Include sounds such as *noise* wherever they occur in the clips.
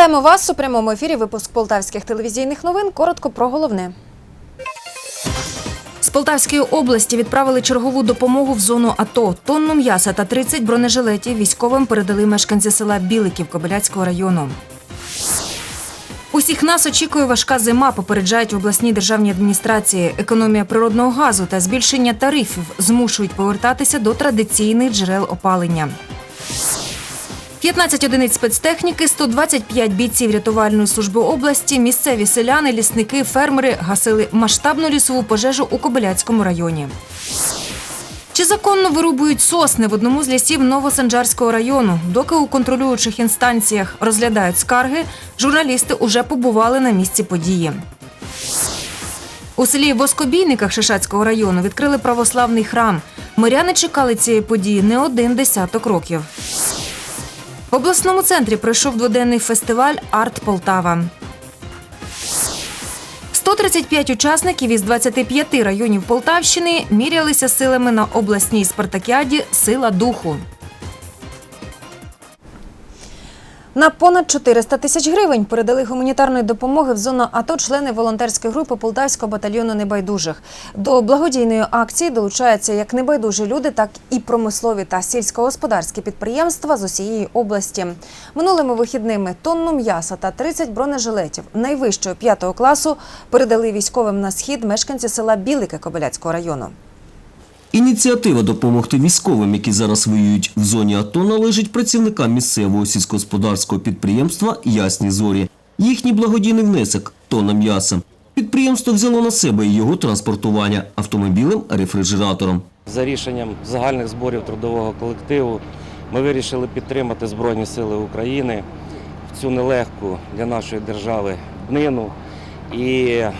Вітаємо вас у прямому ефірі. Випуск полтавських телевізійних новин. Коротко про головне. З Полтавської області відправили чергову допомогу в зону АТО. Тонну м'яса та 30 бронежилетів військовим передали мешканці села Біликів Кобиляцького району. Усіх нас очікує важка зима, попереджають в обласній державній адміністрації. Економія природного газу та збільшення тарифів змушують повертатися до традиційних джерел опалення. 15 одиниць спецтехніки, 125 бійців рятувальної служби області, місцеві селяни, лісники, фермери гасили масштабну лісову пожежу у Кобиляцькому районі. Чи законно вирубують сосни в одному з лісів Новосанджарського району? Доки у контролюючих інстанціях розглядають скарги, журналісти уже побували на місці події. У селі Воскобійниках Шишацького району відкрили православний храм. Миряни чекали цієї події не один десяток років. В обласному центрі пройшов дводенний фестиваль Арт Полтава. 135 учасників із 25 районів Полтавщини мірялися силами на обласній спартакіаді Сила духу. На понад 400 тисяч гривень передали гуманітарної допомоги в зону АТО члени волонтерської групи Полтавського батальйону небайдужих. До благодійної акції долучаються як небайдужі люди, так і промислові та сільськогосподарські підприємства з усієї області. Минулими вихідними тонну м'яса та 30 бронежилетів найвищого п'ятого класу передали військовим на схід мешканці села Білики Кобиляцького району. Ініціатива допомогти військовим, які зараз воюють в зоні АТО, належить працівникам місцевого сільськогосподарського підприємства Ясні зорі. Їхній благодійний внесок тонна м'яса. Підприємство взяло на себе і його транспортування автомобілем, рефрижератором. За рішенням загальних зборів трудового колективу ми вирішили підтримати Збройні Сили України в цю нелегку для нашої держави днину і е,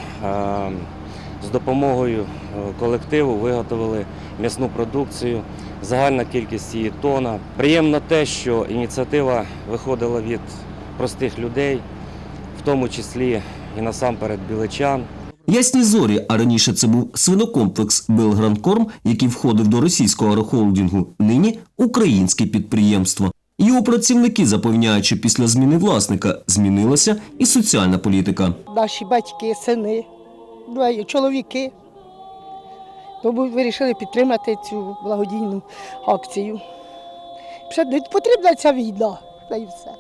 з допомогою е, колективу виготовили м'ясну продукцію. Загальна кількість її тона. Приємно те, що ініціатива виходила від простих людей, в тому числі і насамперед біличан. Ясні зорі, а раніше це був свинокомплекс Белгранкорм, який входив до російського агрохолдингу, нині українське підприємство. Його працівники запевняють, що після зміни власника змінилася і соціальна політика. наші батьки, сини, чоловіки. Тому вирішили підтримати цю благодійну акцію. Потрібна ця війна, та й все.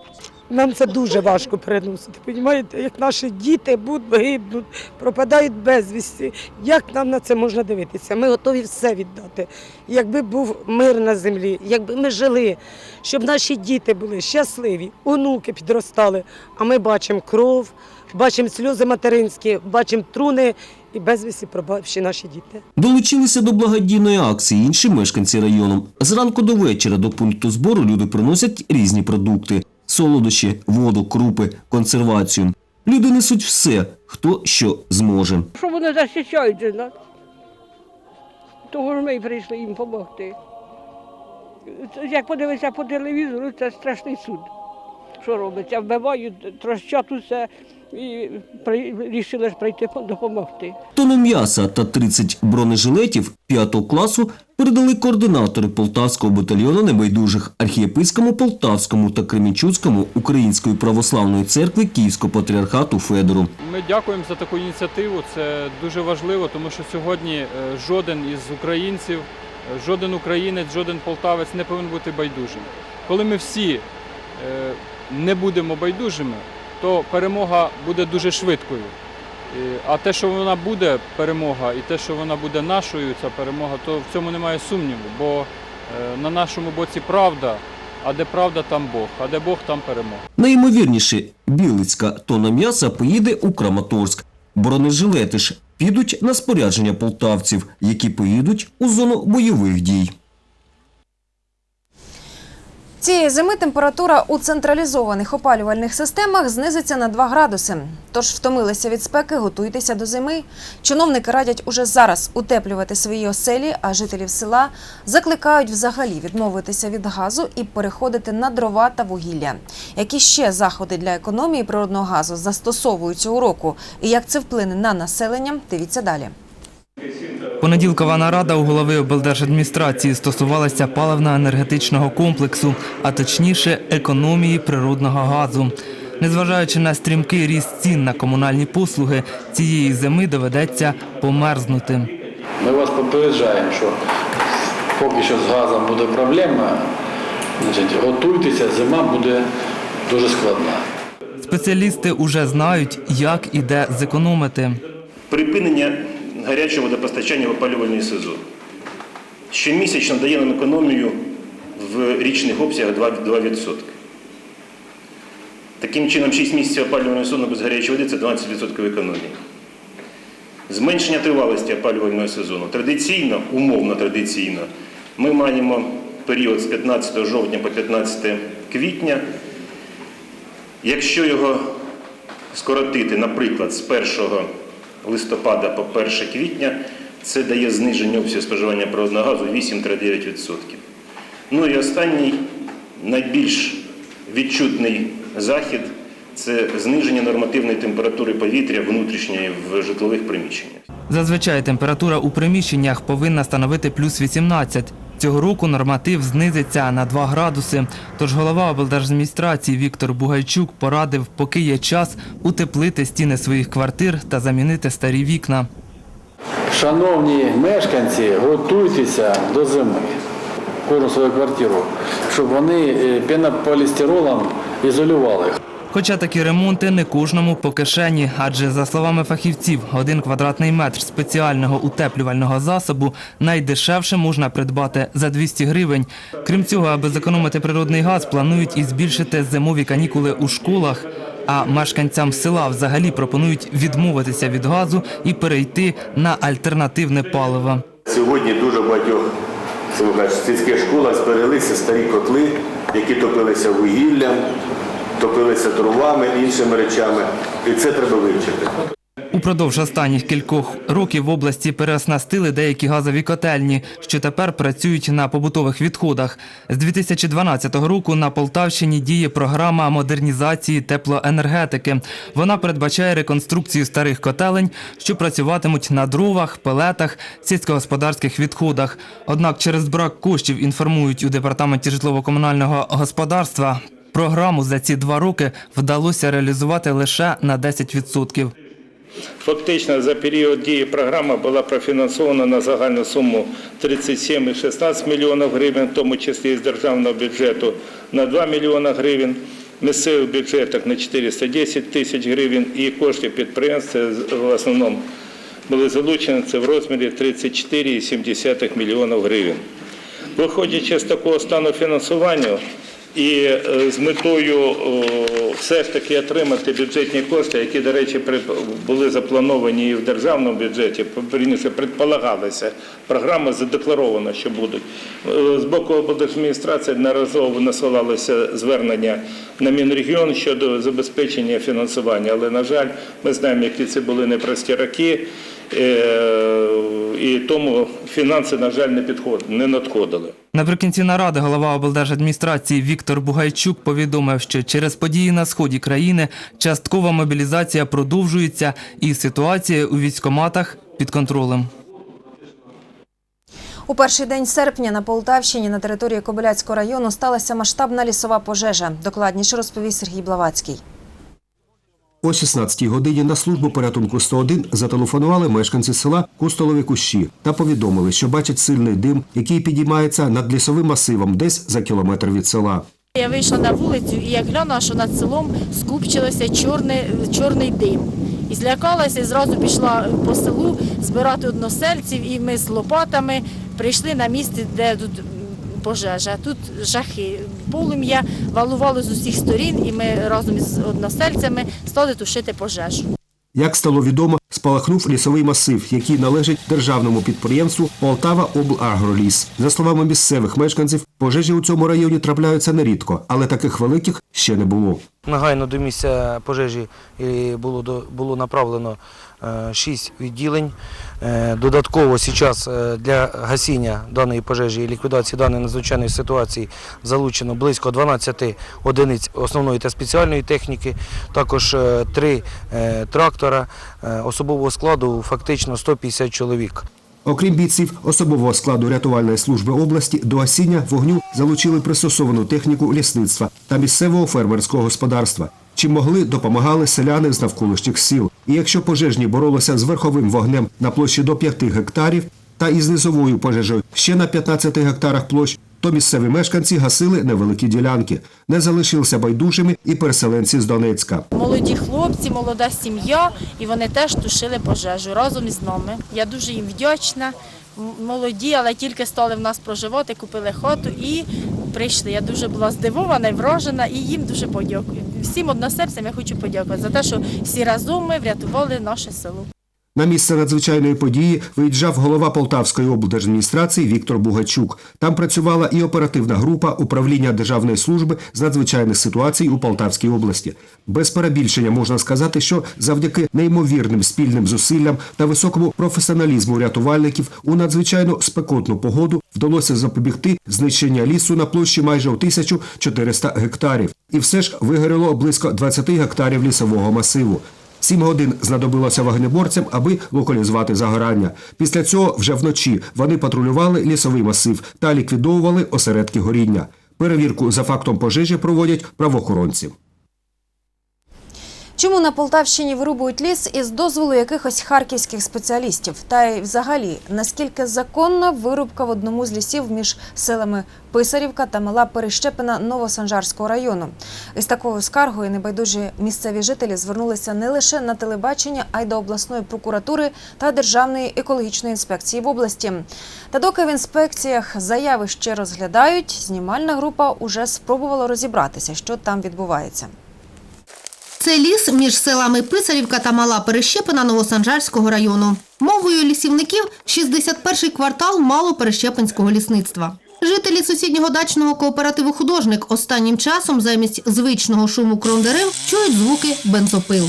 Нам це дуже важко переносити. Розумієте, як наші діти будуть гибнуть, пропадають безвісті. Як нам на це можна дивитися? Ми готові все віддати. Якби був мир на землі, якби ми жили, щоб наші діти були щасливі, онуки підростали. А ми бачимо кров, бачимо сльози материнські, бачимо труни і безвісті пробавші наші діти. Долучилися до благодійної акції інші мешканці району. Зранку до вечора до пункту збору люди приносять різні продукти: солодощі, воду, крупи, консервацію. Люди несуть все, хто що зможе. Що вони захищають нас? Того ж ми й прийшли їм допомогти. Як подивитися по телевізору, це страшний суд. Що робиться? Вбивають, трощать усе і вирішили ж прийти допомогти. Тонну м'яса та 30 бронежилетів 5 класу передали координатори Полтавського батальйону небайдужих архієпискому Полтавському та Кремінчуцькому Української православної церкви Київського патріархату Федору. Ми дякуємо за таку ініціативу. Це дуже важливо, тому що сьогодні е, жоден із українців, е, жоден українець, жоден полтавець не повинен бути байдужим. Коли ми всі е, не будемо байдужими, то перемога буде дуже швидкою. А те, що вона буде перемога, і те, що вона буде нашою, ця перемога, то в цьому немає сумніву, бо е, на нашому боці правда, а де правда, там Бог, а де Бог, там перемога. Найімовірніше, білицька тонна м'яса поїде у Краматорськ. Бронежилети ж підуть на спорядження полтавців, які поїдуть у зону бойових дій. Цієї зими температура у централізованих опалювальних системах знизиться на 2 градуси. Тож втомилися від спеки, готуйтеся до зими. Чиновники радять уже зараз утеплювати свої оселі, а жителів села закликають взагалі відмовитися від газу і переходити на дрова та вугілля. Які ще заходи для економії природного газу застосовують цього року і як це вплине на населення, дивіться далі. Понеділкова нарада у голови облдержадміністрації стосувалася паливно-енергетичного комплексу, а точніше економії природного газу. Незважаючи на стрімкий ріст цін на комунальні послуги, цієї зими доведеться померзнути. Ми вас попереджаємо, що поки що з газом буде проблема, значить, готуйтеся, зима буде дуже складна. Спеціалісти уже знають, як і де зекономити. Припинення гарячого водопостачання в опалювальний сезон. Щомісячно дає нам економію в річних обсягах 2%. 2%. Таким чином, 6 місяців опалювального сезону без гарячої води це 12% економії. Зменшення тривалості опалювального сезону. Традиційно, умовно традиційно, ми маємо період з 15 жовтня по 15 квітня. Якщо його скоротити, наприклад, з 1 листопада по 1 квітня, це дає зниження обсягу споживання природного газу 8-9%. Ну і останній, найбільш відчутний захід це зниження нормативної температури повітря внутрішньої в житлових приміщеннях. Зазвичай температура у приміщеннях повинна становити плюс 18. Цього року норматив знизиться на 2 градуси. Тож голова облдержадміністрації Віктор Бугайчук порадив, поки є час, утеплити стіни своїх квартир та замінити старі вікна. Шановні мешканці, готуйтеся до зими. Кожну свою квартиру, щоб вони е, пенополістиролом ізолювали. Хоча такі ремонти не кожному по кишені, адже за словами фахівців, один квадратний метр спеціального утеплювального засобу найдешевше можна придбати за 200 гривень. Крім цього, аби зекономити природний газ, планують і збільшити зимові канікули у школах. А мешканцям села взагалі пропонують відмовитися від газу і перейти на альтернативне паливо. Сьогодні дуже багатьох сільських школах збереглися старі котли, які топилися вугіллям, топилися дровами, іншими речами. І це треба вивчити. Упродовж останніх кількох років в області переоснастили деякі газові котельні, що тепер працюють на побутових відходах. З 2012 року на Полтавщині діє програма модернізації теплоенергетики. Вона передбачає реконструкцію старих котелень, що працюватимуть на дровах, пелетах, сільськогосподарських відходах. Однак через брак коштів інформують у департаменті житлово-комунального господарства. Програму за ці два роки вдалося реалізувати лише на 10%. Фактично за період дії програми була профінансована на загальну суму 37,16 мільйонів гривень, в тому числі з державного бюджету на 2 мільйони гривень, місцевих бюджетах на 410 тисяч гривень і кошти підприємств в основному були залучені це в розмірі 34,7 мільйонів гривень. Виходячи з такого стану фінансування і е, з метою все ж таки отримати бюджетні кошти, які, до речі, були заплановані і в державному бюджеті, верніше, предполагалося, програма задекларована, що будуть. Е, З боку облдержадміністрації неразово насилалося звернення на Мінрегіон щодо забезпечення фінансування, але, на жаль, ми знаємо, які це були непрості роки, е, і тому фінанси, на жаль, не підходили, не надходили. Наприкінці наради голова облдержадміністрації Віктор Бугайчук повідомив, що через події на сході країни часткова мобілізація продовжується і ситуація у військоматах під контролем. У перший день серпня на Полтавщині на території Кобиляцького району сталася масштабна лісова пожежа. Докладніше розповість Сергій Блавацький. О 16-й годині на службу порятунку 101 зателефонували мешканці села Кустолові Кущі та повідомили, що бачать сильний дим, який підіймається над лісовим масивом десь за кілометр від села. Я вийшла на вулицю і я глянула, що над селом скупчилося чорний, чорний дим. І злякалася, і зразу пішла по селу збирати односельців, і ми з лопатами прийшли на місце, де тут пожежа. Тут жахи. Полум'я валувало з усіх сторін, і ми разом із односельцями стали тушити пожежу. Як стало відомо, спалахнув лісовий масив, який належить державному підприємству Полтава облагроліс. За словами місцевих мешканців, пожежі у цьому районі трапляються нерідко, але таких великих ще не було. Негайно до місця пожежі було, до- було направлено е, шість відділень. Е, Додатково зараз е, для гасіння даної пожежі і ліквідації даної надзвичайної ситуації залучено близько 12 одиниць основної та спеціальної техніки, також три трактора, особового складу фактично 150 чоловік. Окрім бійців особового складу рятувальної служби області, до гасіння вогню залучили пристосовану техніку лісництва та місцевого фермерського господарства. Чим могли, допомагали селяни з навколишніх сіл. І якщо пожежні боролися з верховим вогнем на площі до 5 гектарів та із низовою пожежею ще на 15 гектарах площ, то місцеві мешканці гасили невеликі ділянки. Не залишилися байдужими і переселенці з Донецька. Молоді хлопці, молода сім'я, і вони теж тушили пожежу разом із нами. Я дуже їм вдячна. Молоді, але тільки стали в нас проживати, купили хату і прийшли. Я дуже була здивована і вражена, і їм дуже подякую. Всім односельцям я хочу подякувати за те, що всі разом ми врятували наше село. На місце надзвичайної події виїжджав голова Полтавської облдержадміністрації Віктор Бугачук. Там працювала і оперативна група управління Державної служби з надзвичайних ситуацій у Полтавській області. Без перебільшення можна сказати, що завдяки неймовірним спільним зусиллям та високому професіоналізму рятувальників у надзвичайно спекотну погоду вдалося запобігти знищення лісу на площі майже у 1400 гектарів. І все ж вигоріло близько 20 гектарів лісового масиву. Сім годин знадобилося вогнеборцям, аби локалізувати загорання. Після цього вже вночі вони патрулювали лісовий масив та ліквідовували осередки горіння. Перевірку за фактом пожежі проводять правоохоронці. Чому на Полтавщині вирубують ліс із дозволу якихось харківських спеціалістів? Та й взагалі, наскільки законна вирубка в одному з лісів між селами Писарівка та Мала Перещепина Новосанжарського району? Із такою скаргою небайдужі місцеві жителі звернулися не лише на телебачення, а й до обласної прокуратури та Державної екологічної інспекції в області. Та доки в інспекціях заяви ще розглядають, знімальна група уже спробувала розібратися, що там відбувається. Це ліс між селами Писарівка та Мала Перещепина Новосанжарського району. Мовою лісівників 61-й квартал Малоперещепинського лісництва. Жителі сусіднього дачного кооперативу «Художник» останнім часом замість звичного шуму крон дерев чують звуки бензопил.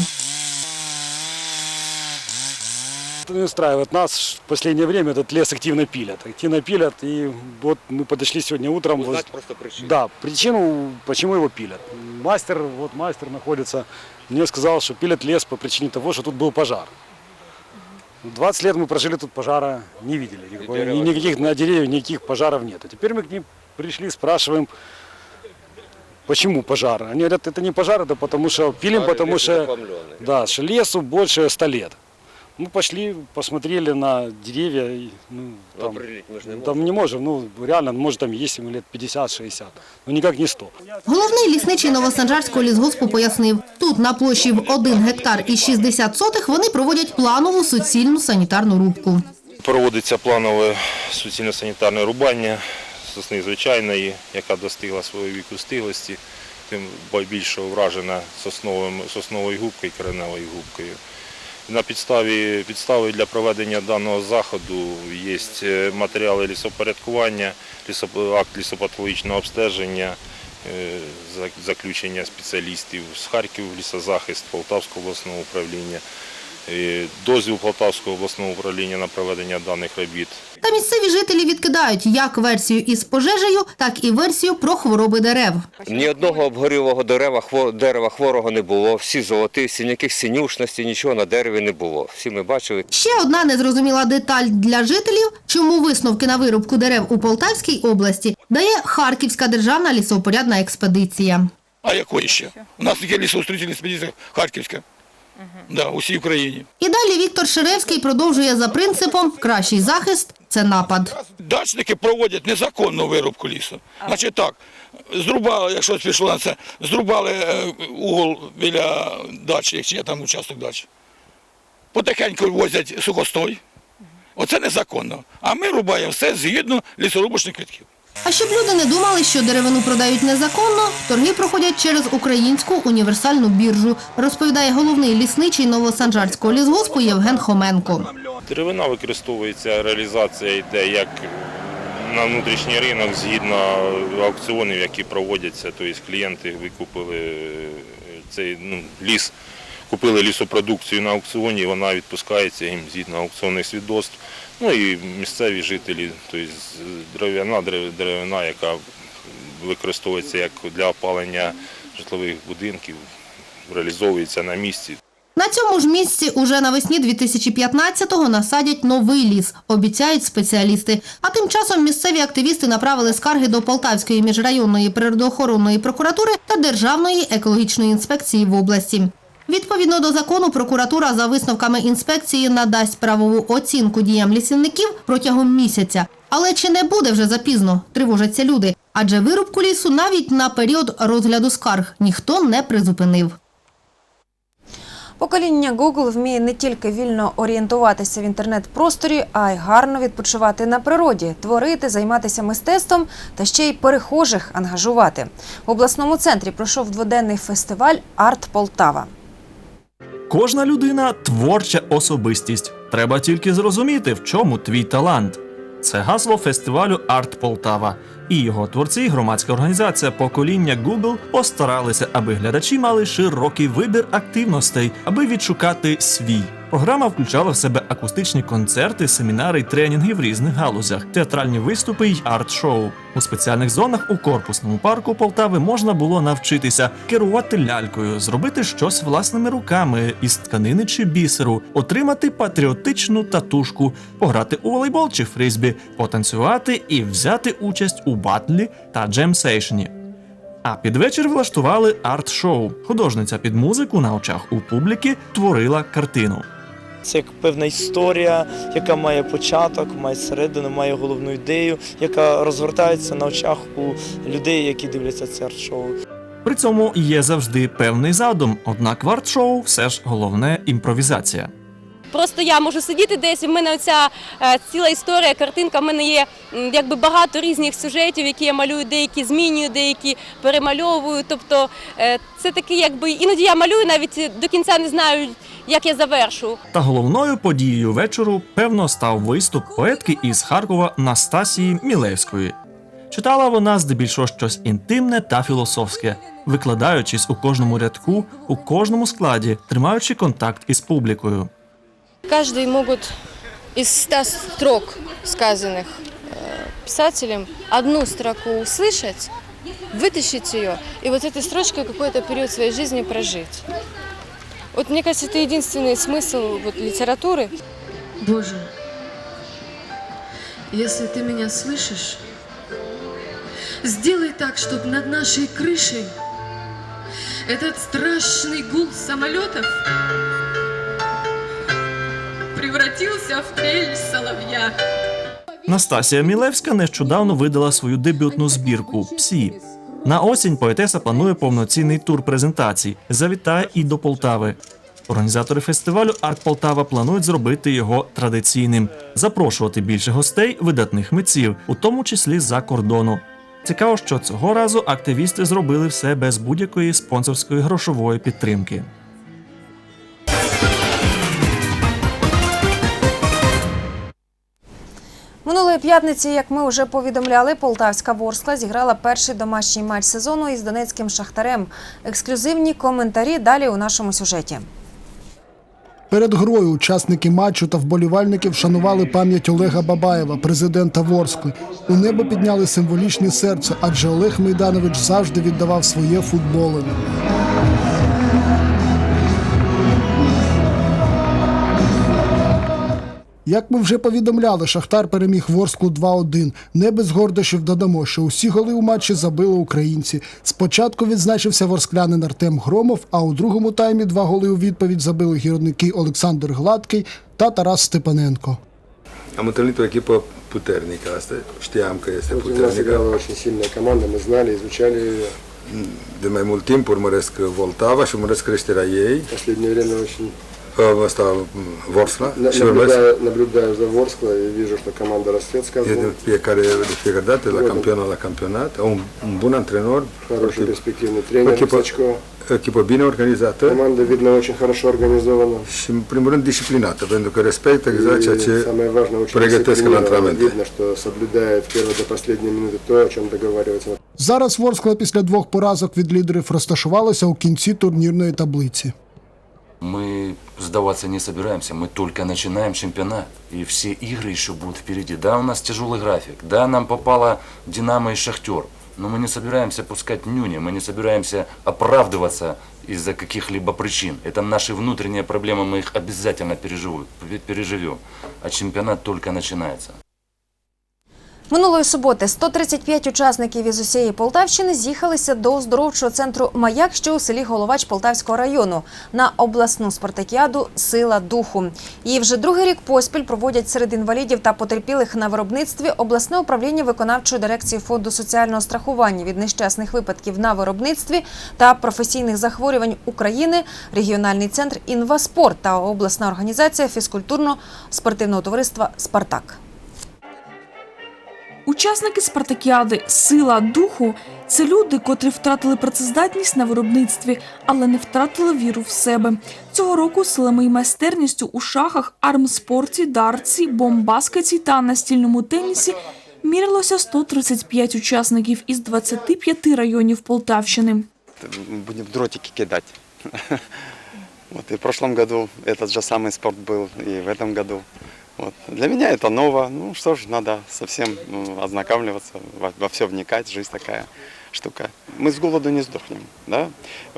Не устраивает нас. В последнее время этот лес активно пилят. Активно пилят. И вот мы подошли сегодня утром. Узнать воз- просто причину. Да, причину, почему его пилят. Мастер, вот мастер находится, мне сказал, что пилят лес по причине того, что тут был пожар. 20 лет мы прожили тут пожара, не видели. Никакой, никаких на деревьях никаких пожаров нет. А теперь мы к ним пришли, спрашиваем, почему пожар. Они говорят, это не пожар, это потому что пилим, потому что, да, что лесу больше 100 лет. Мы пошли, посмотрели на деревья, и, ну, там, там не можем, ну реально, может там есть ему лет 50-60, но никак не 100. Головний лісничий Новосанжарського лісгоспу пояснив, тут на площі в 1 гектар і 60 сотих вони проводять планову суцільну санітарну рубку. Проводиться планове суцільно-санітарне рубання сосни звичайної, яка достигла свого віку стиглості, тим більше вражена сосновим, сосновою губкою і кореневою губкою. На підставі підстави для проведення даного заходу є е, матеріали лісопорядкування, акт лісопатологічного обстеження, е, заключення спеціалістів з Харків, лісозахист Полтавського обласного управління, дозвіл Полтавського обласного управління на проведення даних робіт. Та місцеві жителі відкидають як версію із пожежею, так і версію про хвороби дерев. Ні одного обгорілого дерева, дерева хворого не було. Всі золоті, ніяких синюшностей, нічого на дереві не було. Всі ми бачили. Ще одна незрозуміла деталь для жителів, чому висновки на вирубку дерев у Полтавській області дає Харківська державна лісоупорядна експедиція. А якої ще? У нас є лісоустроїтельна експедиція Харківська. Да, у всій Україні. І далі Віктор Шеревський продовжує за принципом «кращий захист – це напад». Дачники проводять незаконну вирубку лісу. Значить так, зрубали, якщо пішло на це, зрубали е, угол біля дачі, якщо є там участок дачі. Потихеньку возять сухостой. Оце незаконно. А ми рубаємо все згідно лісорубочних квитків. А щоб люди не думали, що деревину продають незаконно, торги проходять через українську універсальну біржу, розповідає головний лісничий Новосанжарського лісгоспу Євген Хоменко. Деревина використовується, реалізація йде як на внутрішній ринок згідно аукціонів, які проводяться. Тобто клієнти викупили цей ну, ліс, купили лісопродукцію на аукціоні, вона відпускається їм згідно аукціонних свідоцтв. Ну і місцеві жителі, тобто дерев'яна деревина, яка використовується як для опалення житлових будинків, реалізовується на місці. На цьому ж місці уже навесні 2015-го насадять новий ліс, обіцяють спеціалісти. А тим часом місцеві активісти направили скарги до Полтавської міжрайонної природоохоронної прокуратури та Державної екологічної інспекції в області. Відповідно до закону, прокуратура за висновками інспекції надасть правову оцінку діям лісівників протягом місяця. Але чи не буде вже запізно? Тривожаться люди. Адже вирубку лісу навіть на період розгляду скарг ніхто не призупинив. Покоління Google вміє не тільки вільно орієнтуватися в інтернет-просторі, а й гарно відпочивати на природі, творити, займатися мистецтвом та ще й перехожих ангажувати. В обласному центрі пройшов дводенний фестиваль Арт Полтава. Кожна людина творча особистість. Треба тільки зрозуміти, в чому твій талант. Це гасло фестивалю Арт Полтава. І його творці, громадська організація Покоління Google постаралися, аби глядачі мали широкий вибір активностей, аби відшукати свій. Програма включала в себе акустичні концерти, семінари й тренінги в різних галузях, театральні виступи й арт-шоу. У спеціальних зонах у корпусному парку Полтави можна було навчитися керувати лялькою, зробити щось власними руками із тканини чи бісеру, отримати патріотичну татушку, пограти у волейбол чи фризбі, потанцювати і взяти участь у батлі та джемсейшні. А під вечір влаштували арт-шоу. Художниця під музику на очах у публіки творила картину. Це як певна історія, яка має початок, має середину, має головну ідею, яка розгортається на очах у людей, які дивляться це арт-шоу. При цьому є завжди певний задум, однак в арт-шоу все ж головне імпровізація. Просто я можу сидіти десь. і в мене оця е, ціла історія, картинка. В мене є м, якби багато різних сюжетів, які я малюю, деякі змінюю, деякі перемальовую. Тобто е, це таке, якби іноді я малюю, навіть до кінця не знаю, як я завершу. Та головною подією вечору, певно, став виступ поетки із Харкова Настасії Мілевської. Читала вона здебільшого щось інтимне та філософське, викладаючись у кожному рядку, у кожному складі, тримаючи контакт із публікою. Каждый могут из ста строк, сказанных э, писателем, одну строку услышать, вытащить ее и вот этой строчкой какой-то период своей жизни прожить. Вот мне кажется, это единственный смысл вот, литературы. Боже, если ты меня слышишь, сделай так, чтобы над нашей крышей этот страшный гул самолетов превратился в трель соловья. Настасія Мілевська нещодавно видала свою дебютну збірку Псі. На осінь поетеса планує повноцінний тур презентацій. Завітає і до Полтави. Організатори фестивалю Арт Полтава планують зробити його традиційним, запрошувати більше гостей, видатних митців, у тому числі за кордону. Цікаво, що цього разу активісти зробили все без будь-якої спонсорської грошової підтримки. Минулої п'ятниці, як ми вже повідомляли, Полтавська Ворскла зіграла перший домашній матч сезону із донецьким шахтарем. Ексклюзивні коментарі далі у нашому сюжеті. Перед грою учасники матчу та вболівальники вшанували пам'ять Олега Бабаєва, президента Ворскли. У небо підняли символічне серце, адже Олег Мейданович завжди віддавав своє футболові. Як ми вже повідомляли, Шахтар переміг Ворсклу 2-1. Не без гордощів додамо, що усі голи у матчі забили українці. Спочатку відзначився ворсклянин Артем Громов, а у другому таймі два голи у відповідь забили гірники Олександр Гладкий та Тарас Степаненко. Echipă puternică, asta știam că este Вот у нас очень сильная команда, мы знали, изучали ее. De mai mult timp urmăresc Voltava și urmăresc creșterea ei. Последнее время очень Asta Vorsla на- și urmăresc наблюдаю, наблюдаю за Ворскла и вижу, что команда растет с e каждым. de fiecare, de fiecare dată la Вот. campionat la campionat. Un, un bun antrenor, Хороший o перспективный тренер echipă, Сачко. echipă bine organizată Команда, видно, очень хорошо организована. și, în primul rând, disciplinată, pentru că respectă exact И ceea ce самое важное, очень pregătesc la дисциплинирована. antrenamente. Видно, что соблюдает первой до последней минуты то, о чем договаривается. Зараз Ворскла після двох поразок від лідерів розташувалася у кінці турнірної таблиці. Мы сдаваться не собираемся, мы только начинаем чемпионат. И все игры еще будут впереди. Да, у нас тяжелый график. Да, нам попало Динамо и Шахтер. Но мы не собираемся пускать нюни, мы не собираемся оправдываться из-за каких-либо причин. Это наши внутренние проблемы, мы их обязательно переживем. А чемпионат только начинается. Минулої суботи 135 учасників із усієї Полтавщини з'їхалися до оздоровчого центру Маяк, що у селі Головач Полтавського району, на обласну спартакіаду Сила духу. Її вже другий рік поспіль проводять серед інвалідів та потерпілих на виробництві обласне управління виконавчої дирекції фонду соціального страхування від нещасних випадків на виробництві та професійних захворювань України, регіональний центр Інваспорт та обласна організація фізкультурно-спортивного товариства Спартак. Учасники спартакіади Сила духу це люди, котрі втратили працездатність на виробництві, але не втратили віру в себе. Цього року силами і майстерністю у шахах, армспорті, дартсі, бомбаскеті та настільному тенісі мірилося 135 учасників із 25 районів Полтавщини. будем дротики кидать. *laughs* Вот, и в прошлом году этот же самый спорт был, и в этом году. Вот. Для меня это ново. Ну что ж, надо совсем ну, ознакомливаться, во, во все вникать. Жизнь такая штука. Мы с голоду не сдохнем, да?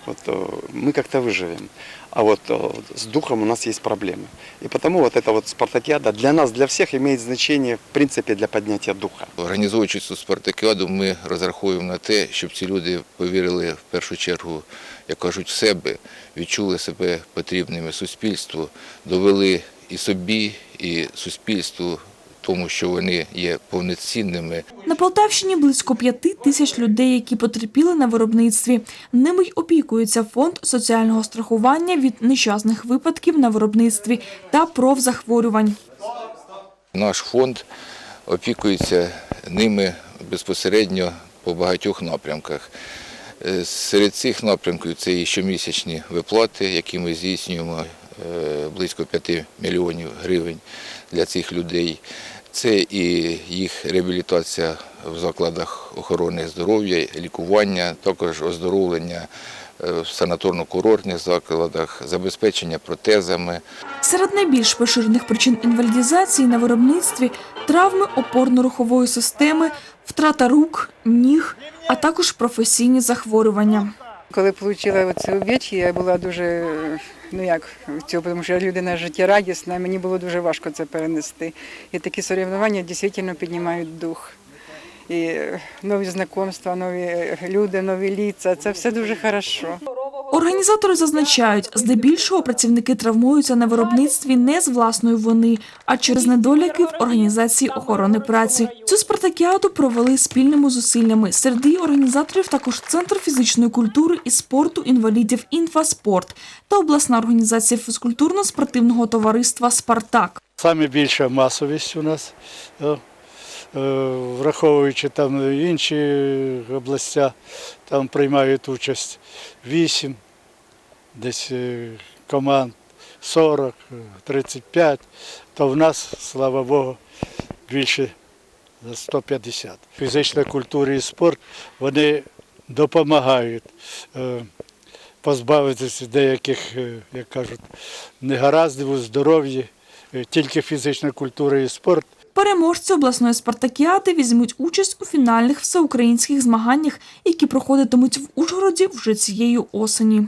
Вот, э, мы как-то выживем. А вот э, с духом у нас есть проблемы. И потому вот эта вот спартакиада для нас, для всех имеет значение, в принципе, для поднятия духа. Організовуючи цю спартакіаду, ми розраховуємо на те, щоб ці люди повірили в першу чергу, як кажуть, в себе, відчули себе потрібними суспільству, довели і собі, і суспільству тому, що вони є повноцінними. На Полтавщині близько п'яти тисяч людей, які потерпіли на виробництві. Ними й опікується фонд соціального страхування від нещасних випадків на виробництві та профзахворювань. Наш фонд опікується ними безпосередньо по багатьох напрямках. Е, Серед цих напрямків це і щомісячні виплати, які ми здійснюємо близько 5 мільйонів гривень для цих людей. Це і їх реабілітація в закладах охорони здоров'я, лікування, також оздоровлення е, в санаторно-курортних закладах, забезпечення протезами. Серед найбільш поширених причин інвалідізації на виробництві травми опорно-рухової системи, втрата рук, ніг, а також професійні захворювання. Коли отримала оце увечі, я була дуже, ну як, цього, тому що я людина життєрадісна, мені було дуже важко це перенести. І такі соревнування дійсно піднімають дух. І е, нові знайомства, нові е, люди, нові ліца, це все дуже хорошо. Організатори зазначають, здебільшого працівники травмуються на виробництві не з власної вини, а через недоліки в організації охорони праці. Цю спартакіаду провели спільними зусиллями. Серед організаторів також Центр фізичної культури і спорту інвалідів «Інфаспорт» та обласна організація фізкультурно-спортивного товариства «Спартак». Саме більша масовість у нас, е, враховуючи там інші області, там приймають участь 8, десь е, команд 40, е, 35, то в нас, слава Богу, більше за 150. Фізична культура і спорт вони допомагають е, позбавитися деяких, е, як кажуть, негараздів у здоров'ї. Тільки фізична культура і спорт Переможці обласної спартакіади візьмуть участь у фінальних всеукраїнських змаганнях, які проходитимуть в Ужгороді вже цієї осені.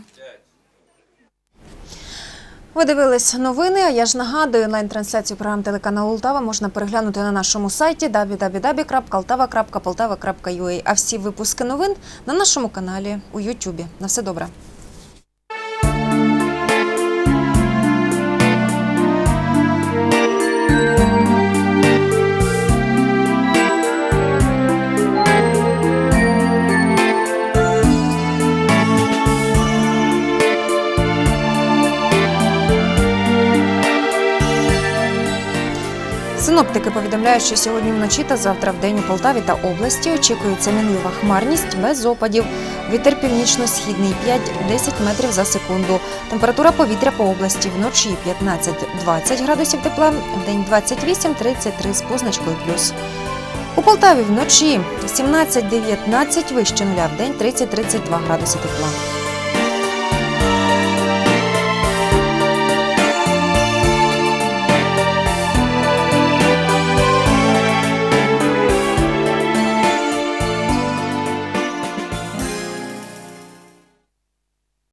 Ви дивились новини. А я ж нагадую, онлайн-трансляцію програм телеканалу Ултава можна переглянути на нашому сайті www.altava.poltava.ua. А всі випуски новин на нашому каналі у Ютубі. На все добре. Синоптики повідомляють, що сьогодні вночі та завтра в день у Полтаві та області очікується мінлива хмарність без опадів. Вітер північно-східний 5-10 метрів за секунду. Температура повітря по області вночі 15-20 градусів тепла, в день 28-33 з позначкою плюс. У Полтаві вночі 17-19 вище нуля, в день 30-32 градуси тепла.